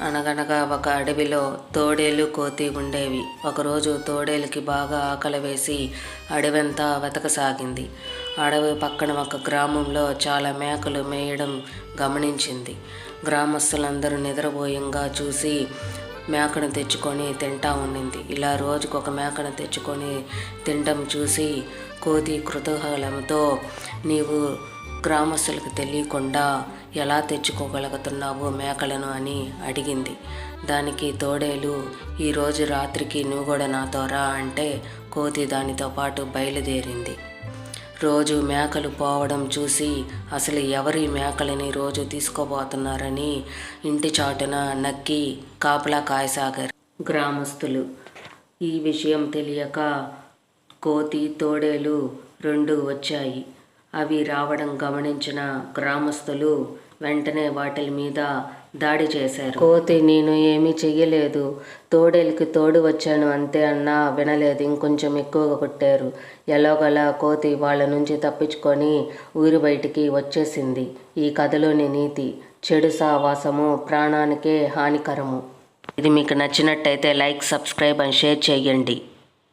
అనగనగా ఒక అడవిలో తోడేలు కోతి ఉండేవి. ఒకరోజు తోడేలుకి బాగా ఆకలి వేసి అడవంతా వెతకసాగింది. అడవి పక్కన ఒక గ్రామంలో చాలా మేకలు మేయడం గమనించింది. గ్రామస్తులందరూ నిద్రపోయంగా చూసి మేకను తెచ్చుకొని తింటా ఉండింది. ఇలా రోజుకు ఒక మేకను తెచ్చుకొని తినడం చూసి కోతి కృతూహలంతో నీవు గ్రామస్తులకు తెలియకుండా ఎలా తెచ్చుకోగలుగుతున్నావు మేకలను అని అడిగింది. దానికి తోడేలు ఈరోజు రాత్రికి నువ్వు కూడా నాతో రా అంటే కోతి దానితో పాటు బయలుదేరింది. రోజు మేకలు పోవడం చూసి అసలు ఎవరి మేకలని రోజు తీసుకోబోతున్నారని ఇంటి చాటున నక్కి కాపలా కాయసాగారు గ్రామస్తులు. ఈ విషయం తెలియక కోతి తోడేలు రెండు వచ్చాయి. అవి రావడం గమనించిన గ్రామస్తులు వెంటనే వాటి మీద దాడి చేశారు. కోతి నేను ఏమీ చెయ్యలేదు. తోడేలికి తోడు వచ్చాను అంతే అన్నా వినలేదు. ఇంకొంచెం ఎక్కువగా కొట్టారు. ఎలాగోలా కోతి వాళ్ళ నుంచి తప్పించుకొని ఊరి బయటికి వచ్చేసింది. ఈ కథలోని నీతి చెడు సావాసము ప్రాణానికే హానికరము. ఇది మీకు నచ్చినట్టయితే లైక్ సబ్స్క్రైబ్ అండ్ షేర్ చేయండి.